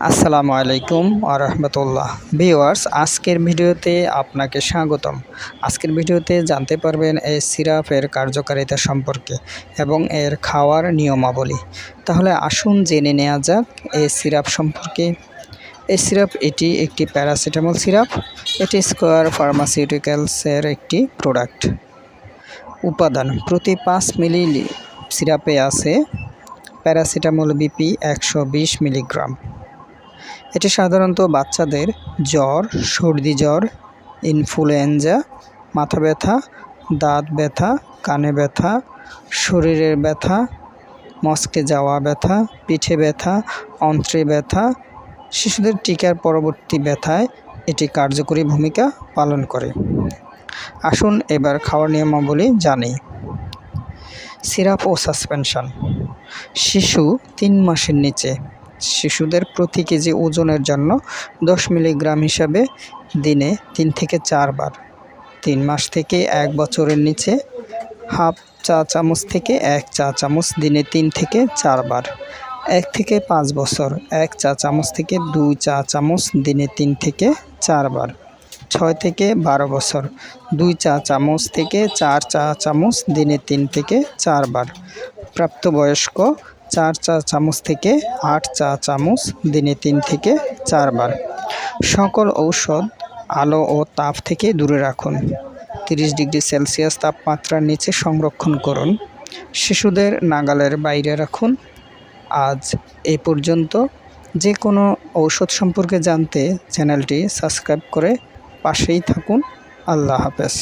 আসসালামু আলাইকুম আরহামতুল্লাহ ভিওয়ার্স আজকের ভিডিওতে আপনাকে স্বাগতম। আজকের ভিডিওতে জানতে পারবেন এই সিরাপের কার্যকারিতা সম্পর্কে এবং এর খাওয়ার নিয়মাবলী। তাহলে আসুন জেনে নেওয়া যাক এই সিরাপ সম্পর্কে। এই সিরাপ এটি একটি প্যারাসিটামল সিরাপ। এটি স্কোয়ার ফার্মাসিউটিক্যালসের একটি প্রোডাক্ট। উপাদান, প্রতি পাঁচ মিলি সিরাপে আছে প্যারাসিটামল বিপি একশো বিশ মিলিগ্রাম। এটি সাধারণত বাচ্চাদের জ্বর, সর্দি জ্বর, ইনফ্লুয়েঞ্জা, মাথা ব্যথা, দাঁত ব্যথা, কানে ব্যথা, শরীরের ব্যথা, মস্কে যাওয়া ব্যথা, পিঠে ব্যথা, অন্ত্রে ব্যথা, শিশুদের টিকার পরবর্তী ব্যথায় এটি কার্যকরী ভূমিকা পালন করে। আসুন এবার খাওয়ার নিয়মাবলী জানি। সিরাপ ও সাসপেনশন। শিশু তিন মাসের নিচে শিশুদের প্রতি কেজি ওজনের জন্য দশ মিলিগ্রাম হিসাবে দিনে তিন থেকে চারবার। তিন মাস থেকে এক বছরের নিচে হাফ চা চামচ থেকে এক চা চামচ দিনে তিন থেকে চারবার। এক থেকে পাঁচ বছর, এক চা চামচ থেকে দুই চা চামচ দিনে তিন থেকে চারবার। ছয় থেকে বারো বছর, দুই চা চামচ থেকে চার চা চামচ দিনে তিন থেকে চারবার। প্রাপ্তবয়স্ক চার চা চামচ থেকে আট চা চামচ, দিনে তিন থেকে চারবার। সকল ঔষধ আলো ও তাপ থেকে দূরে রাখুন। তিরিশ ডিগ্রি সেলসিয়াস তাপমাত্রার নিচে সংরক্ষণ করুন। শিশুদের নাগালের বাইরে রাখুন। আজ এ পর্যন্ত। যে কোনো ঔষধ সম্পর্কে জানতে চ্যানেলটি সাবস্ক্রাইব করে পাশেই থাকুন। আল্লাহ হাফেজ।